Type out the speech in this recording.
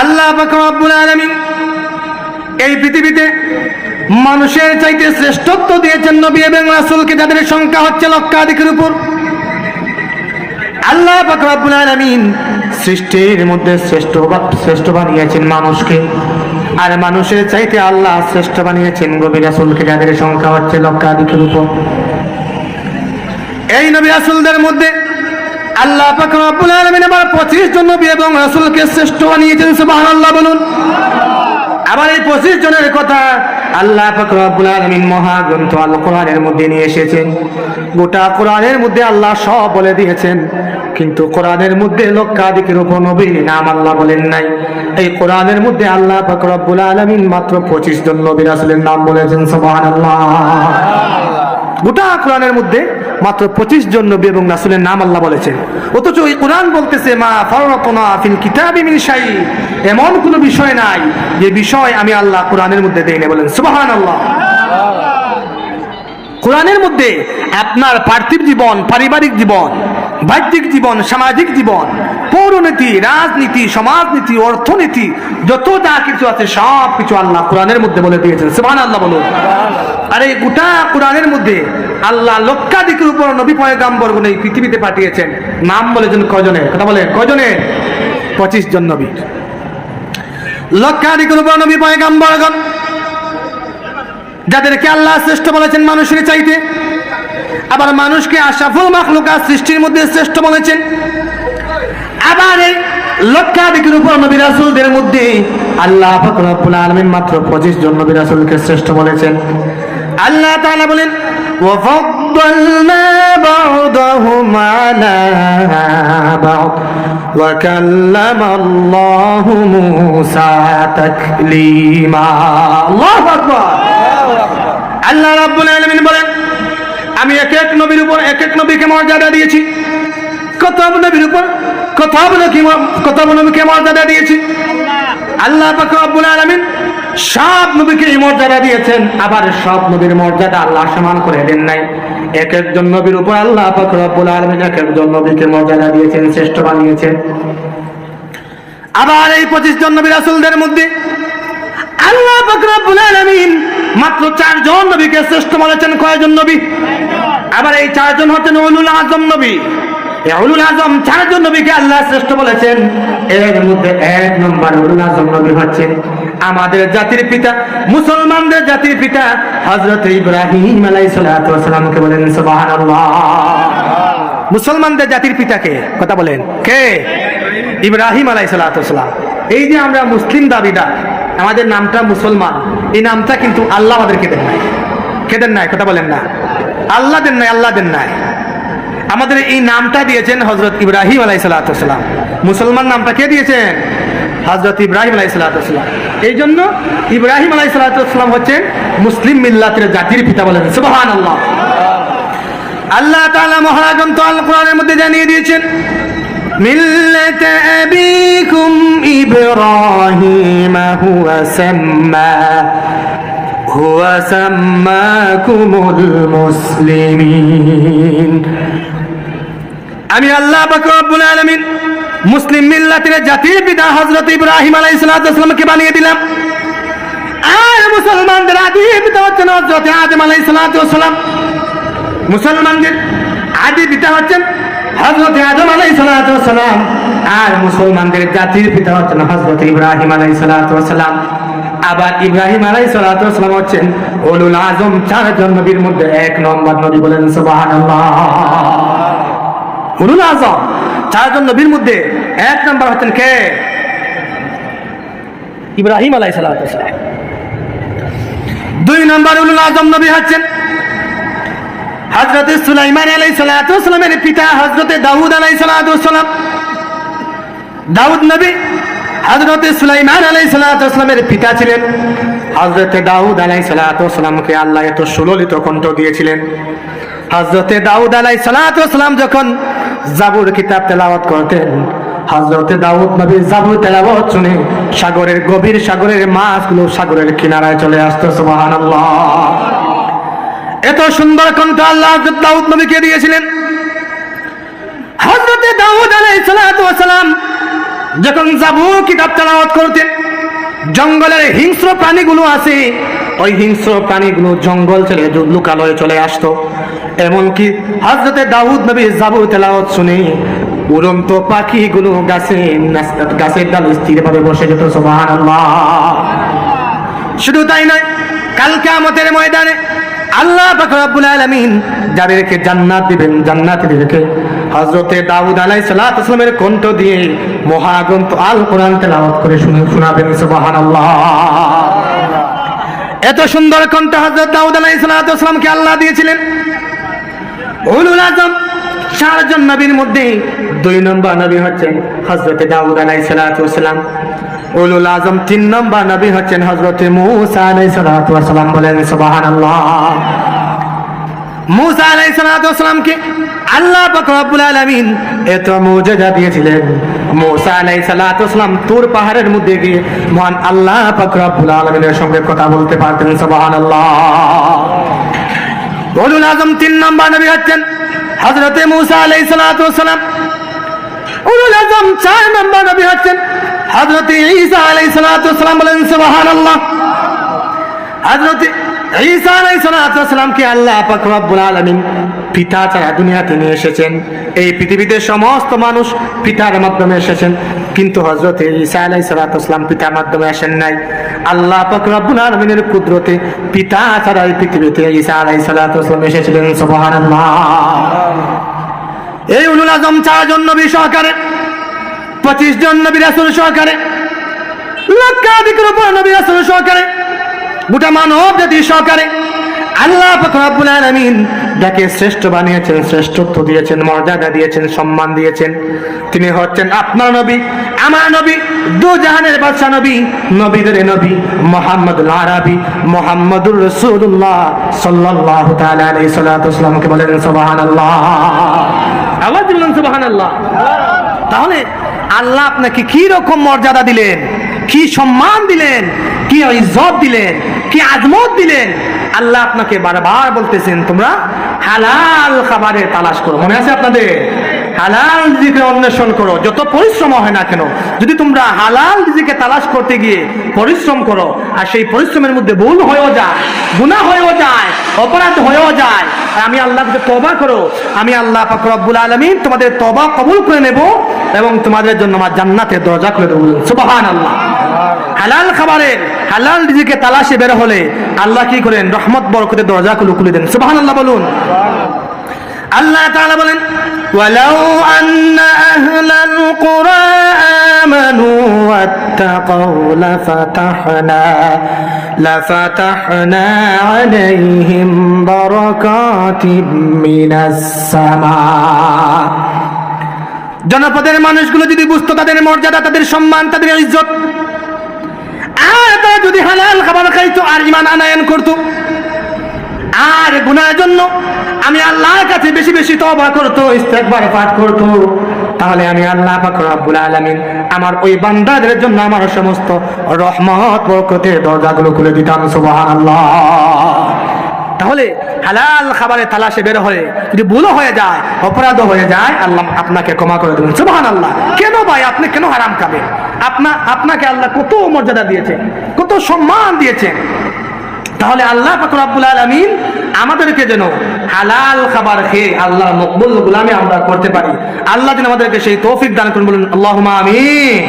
আল্লাহ পাক রব্বুল আলামিন এই পৃথিবীতে মানুষের চাইতে শ্রেষ্ঠত্ব দিয়েছেন নবী এবং রাসূলকে, যাদের সংখ্যা হচ্ছে লক্ষাধিকের উপর। আল্লাহ পাক রব্বুল আলামিন সৃষ্টির মধ্যে শ্রেষ্ঠ শ্রেষ্ঠ বানিয়েছেন মানুষকে। আর মানুষের চাইতে আল্লাহ শ্রেষ্ঠ বানিয়েছেন নবী রাসূলকে, যাদের সংখ্যা হচ্ছে লক্ষাধিকের উপর। এই নবী রাসূলদের মধ্যে আল্লাহ পাক রব্বুল আলামিন আবার 25 জন নবী এবং রাসূলকে শ্রেষ্ঠ বানিয়েছেন, সুবহানাল্লাহ বলুন। আবার এই 25 জনের কথা আল্লাহ পাক রব্বুল আলামিন মহাগ্রন্থ আল কোরআনের মধ্যে নিয়ে এসেছেন। গোটা কোরআনের মধ্যে আল্লাহ সব বলে দিয়েছেন, কিন্তু কোরআনের মধ্যে লক্ষাধিকের উপর নবী নাম আল্লাহ বলেন নাই। এই কোরআনের মধ্যে আল্লাহ পাক রব্বুল আলামিন মাত্র 25 জন নবী রাসূলের নাম বলেছেন, সুবহানাল্লাহ। গোটা কোরআনের মধ্যে মাত্র পঁচিশ জন নবী এবং রাসুলের নাম আল্লাহ বলেছেন। অথচ ওই কোরআন বলতেছে, মা ফররতনা ফিল কিতাবি মিন এমন কোনো বিষয় নাই যে বিষয় আমি আল্লাহ কোরআনের মধ্যে দেই না বলেন, সুবহানাল্লাহ। কোরআনের মধ্যে আপনার পার্থিব জীবন, পারিবারিক জীবন, বাহ্যিক জীবন, সামাজিক জীবন পৌরনীতি রাজনীতি, সমাজনীতি, অর্থনীতি, যত যা কিছু আছে সব কিছু আল্লাহ কোরআনের মধ্যে বলে দিয়েছেন। সুবহান আল্লাহ বলুন। আর এই গোটা কোরআনের মধ্যে আল্লাহ লক্ষাধিকের উপর নবী গুলো এই পৃথিবীতে পাঠিয়েছেন। নাম বলেছেন কজনে কথা বলে কজনে পঁচিশ জন নবী। লক্ষাধিকের উপর নবী পয়গাম্বরগণ যাদেরকে আল্লাহ শ্রেষ্ঠ বলেছেন মানুষের চাইতে, আবার মানুষকে আশাফুল মাখলুকা সৃষ্টির মধ্যে শ্রেষ্ঠ বলেছেন। আবার এই লক্ষাধিকের উপর নবী রাসূলদের মধ্যে আল্লাহ পাক রব্বুল আলামিন মাত্র 25 জন নবী রাসূলকে শ্রেষ্ঠ বলেছেন আল্লাহ তাআলা বলেন وفضلنا بعضهم على بعض وكلم الله موسى تكليما الله أكبر আল্লাহ রাব্বুল আলামিন বলেন আমি এক এক নবীর উপর এক এক নবীকে মর্যাদা দিয়েছি কত নবীর উপর দিয়েছেন, আবার নবীর নবীর শ্রেষ্ঠ বানিয়েছেন। আবার এই পঁচিশ জন নবী রাসূলদের মধ্যে আল্লাহ রব্বুল আলামিন মাত্র চারজন নবীকে শ্রেষ্ঠ বলেছেন কয়জন নবী? আবার এই চারজন হচ্ছেন আজম নবী। উলুল আজম চারজন নবীকে আল্লাহ শ্রেষ্ঠ বলেছেন। এর মধ্যে এক নম্বর উলুল আজম নবী হচ্ছেন আমাদের জাতির পিতা, মুসলমানদের জাতির পিতা হযরত ইব্রাহিম সালাতু বলেন, সুবহানাল্লাহ। মুসলমানদের জাতির পিতাকে, কথা বলেন, কে? ইব্রাহিম আলাই এই যে আমরা মুসলিম দাবিদার, আমাদের নামটা মুসলমান, এই নামটা কিন্তু আল্লাহ আমাদেরকে দেন নাই। কে দেন নাই? কথা বলেন না। আল্লাহ দেন নাই, আল্লাহ দেন নাই। আমাদের এই নামটা দিয়েছেন হজরত ইব্রাহিম আলাই সালাম মুসলমান নামটা কে দিয়েছেন? হজরত ইব্রাহিম আলাই সালাম এই জন্য ইব্রাহিম আলাই সালাম হচ্ছেন মুসলিম মিল্লাতের জাতির পিতা বলেন। সুবহান আল্লাহ আল্লাহ তাআলা মহাগ্রন্থ আল কোরআনের মধ্যে জানিয়ে দিয়েছেন, মিল্লাত আবিকুম ইব্রাহিম হুয়া সাম্মা, হুয়া সাম্মাকুমুল মুসলিমিন। আমি আল্লাহ রব্বুল আলামিন মুসলিম মিল্লাতের জাতির পিতা হযরত ইব্রাহিম আলাইহিস সালামকে বানিয়ে দিলাম। আর মুসলমানদের আদি পিতা হচ্ছেন হযরত আদম আলাইহিস সালাম মুসলমানদের আদি পিতা হচ্ছেন হজরত আদম আলাই সালাম আর মুসলমানদের জাতির পিতা হচ্ছেন হজরত ইব্রাহিম আলাই সালাম আবার ইব্রাহিম আলাই সালাম হচ্ছেন ওলুল আজম, চারজন নবীর মধ্যে এক নম্বর নবী বলেন সুবহানাল্লাহ। আজম চারজন নবীর মধ্যে এক নম্বর হচ্ছেন কে? ইব্রাহিম আলাই সালাম। দুই নম্বর আজম নবী হচ্ছেন। হজরত সুলাইমান আলাই সালামের পিতা হজরত দাউদ আলাই সালাম। দাউদ নবী হজরত সুলাইমান আলাই সালামের পিতা ছিলেন। হজরত দাউদ আলাই সালামকে আল্লাহ এত সুললিত কণ্ঠ দিয়েছিলেন। হজরতে দাউদ আলাই সালাম যখন জাবুর কিতাব তেলাওয়াত করতেন। হজরতে দাউদ নবী জাবুর তেলাওয়াত শুনে সাগরের গভীর সাগরের মাছগুলো সাগরের কিনারায় চলে আসতো, সুবহানাল্লাহ। এত সুন্দর কণ্ঠ আল্লাহ হযরত দাউদ নবীকে দিয়েছিলেন। হযরতে দাউদ আলাইহিস সালাম যখন যাবু কিতাব তেলাওয়াত করতেন, জঙ্গলের হিংস্র প্রাণীগুলো আছে ওই হিংস্র প্রাণীগুলো জঙ্গল ছেড়ে লুকালয়ে চলে আসতো। এমনকি হজরতে দাউদ নবী জাবু তেলাওয়াত শুনে উড়ন্ত পাখিগুলো গাছে গাছের ডাল স্থিরভাবে বসে যেত, সুবহানাল্লাহ। শুধু তাই নয় কালকে আমাদের ময়দানে আল্লাহ রব্বুল আলামিন যাদেরকে জান্নাত দিবেন জান্নাতীদেরকে হযরতে দাউদ আলাইহিস সালাতু ওয়াসালামের কণ্ঠ দিয়ে মহাগ্রন্থ আল কোরআন তেলাওয়াত করে শুনে শোনাবেন, সুবহানাল্লাহ। এত সুন্দর কণ্ঠ হযরত দাউদ আলাইহিস সালাতু ওয়াসালামকে আল্লাহ দিয়েছিলেন। উলুল আজম, চারজন নবীর মধ্যে দুই নম্বর নবী হচ্ছেন হজরতে দাউদ আলাই সালাম। উলুল আজম তিন নম্বর নবী হচ্ছেন হজরতে মুসা আলাই সালাম বলেন সুবাহান মুসা আলাই সালামকে আল্লাহ পাক রব্বুল আলামিন এত মুজিজা দিয়েছিলেন। মুসা আলাই সালাম তুর পাহাড়ের মধ্যে গিয়ে মহান আল্লাহ পাক রব্বুল আলামিনের সঙ্গে কথা বলতে পারতেন, সুবহানাল্লাহ। বলুন আজম তিন নম্বর নবী হচ্ছেন হজরতে মুসা আলাই সালাম উলুল আজম চার নম্বর নবী হচ্ছেন হজরতে ঈসা আলাই সালাম বলেন সুবাহান আল্লাহ হজরতে ঈসা আলাই সালামকে আল্লাহ পাক রব্বুল আলামিন পিতা ছাড়া দুনিয়াতে নিয়ে এসেছেন। এই পৃথিবীতে সমস্ত মানুষ পিতার মাধ্যমে এসেছেন। কিন্তু হজরত ঈসা আলাই সালাম পিতার মাধ্যমে আসেন নাই। আল্লাহ পাক রব্বুল আলামিনের কুদরতে পিতা ছাড়া এই পৃথিবীতে ঈসা আলাই সালাম এসেছিলেন, সুবহানাল্লাহ। এই উলুল আজম চারজন নবী সহকারে, পঁচিশ জন নবী রাসুল সহকারে লক্ষাধিকের উপর নবী রাসুল সহকারে গোটা মানব জাতি সহকারে আল্লাহ পাক রব্বুল আলামিন যাকে শ্রেষ্ঠ বানিয়েছেন, শ্রেষ্ঠত্ব দিয়েছেন, মর্যাদা দিয়েছেন, সম্মান দিয়েছেন, তিনি হচ্ছেন আপনার নবী, আমার নবী, দু জাহানের বাদশা নবী, নবীদের নবী মোহাম্মদ আরবি, মোহাম্মদুর রসুল্লাহ সাল্লাতু ওয়াসাল্লামকে বলেন সুবহানাল্লাহ। আওয়াজ দিলেন তাহলে আল্লাহ আপনাকে কি রকম মর্যাদা দিলেন? কি সম্মান দিলেন? কি ইজ্জত দিলেন? কি আজমত দিলেন? আল্লাহ আপনাকে বারবার বলতেছেন, তোমরা হালাল খাবারের তালাশ করো। মনে আছে আপনাদের? হালাল রিজিকে অন্বেষণ করো। যত পরিশ্রম হয় না কেন, যদি তোমরা হালাল রিজিকে তালাশ করতে গিয়ে পরিশ্রম করো, আর সেই পরিশ্রমের মধ্যে ভুল হয়েও যায়, গুনাহ হয়েও যায়, অপরাধ হয়েও যায়, আর আমি আল্লাহকে তবা করো, আমি আল্লাহ পাক রব্বুল আলামিন তোমাদের তবা কবুল করে নেব এবং তোমাদের জন্য আমার জান্নাতের দরজা খুলে দেবো সুবহান আল্লাহ হালাল খাবারের হালাল রিজিকে তালাশে বের হলে আল্লাহ কি করেন? রহমত, বরকতের দরজা খুলে দেন। সুবহান আল্লাহ বলুন। আল্লাহ তাআলা বলেন, ওয়ালাউ আন্না আহলাল কুরা আমানু ওয়াত্তাকাউ লাফাতাহনা লাফাতাহনা আলাইহিম বারাকাতিম মিনাস সামা। জনপদের মানুষগুলো যদি বুঝতো তাদের মর্যাদা, তাদের সম্মান, তাদের ইজ্জত যদি হালাল খাবার খাইতো আর ইমান আনায়ন করতো। আর গুনার জন্য আমি আল্লাহর কাছে বেশি বেশি তবা করতো একবার পাঠ করতো। তাহলে আমি আল্লাহ রব্বুল আলামিন আমার ওই বান্দাদের জন্য আমার সমস্ত রহমত, বরকতের দরজাগুলো খুলে দিতাম, সুবহানাল্লাহ। তাহলে হালাল খাবারের তালাশে বের হয়ে যদি ভুলও হয়ে যায় অপরাধ হয়ে যায়, আল্লাহ আপনাকে ক্ষমা করে দেবেন। সুবহান আল্লাহ কেন ভাই আপনি কেন হারাম খাবেন? আপনা, আপনাকে আল্লাহ কত মর্যাদা দিয়েছেন, কত সম্মান দিয়েছেন। তাহলে আল্লাহ পাক রব্বুল আলামিন আমাদেরকে যেন হালাল খাবার খেয়ে আল্লাহ মকবুল গুলামি আমরা করতে পারি। আল্লাহ যেন আমাদেরকে সেই তৌফিক দান করুন, বলুন, আল্লাহুম্মা আমিন।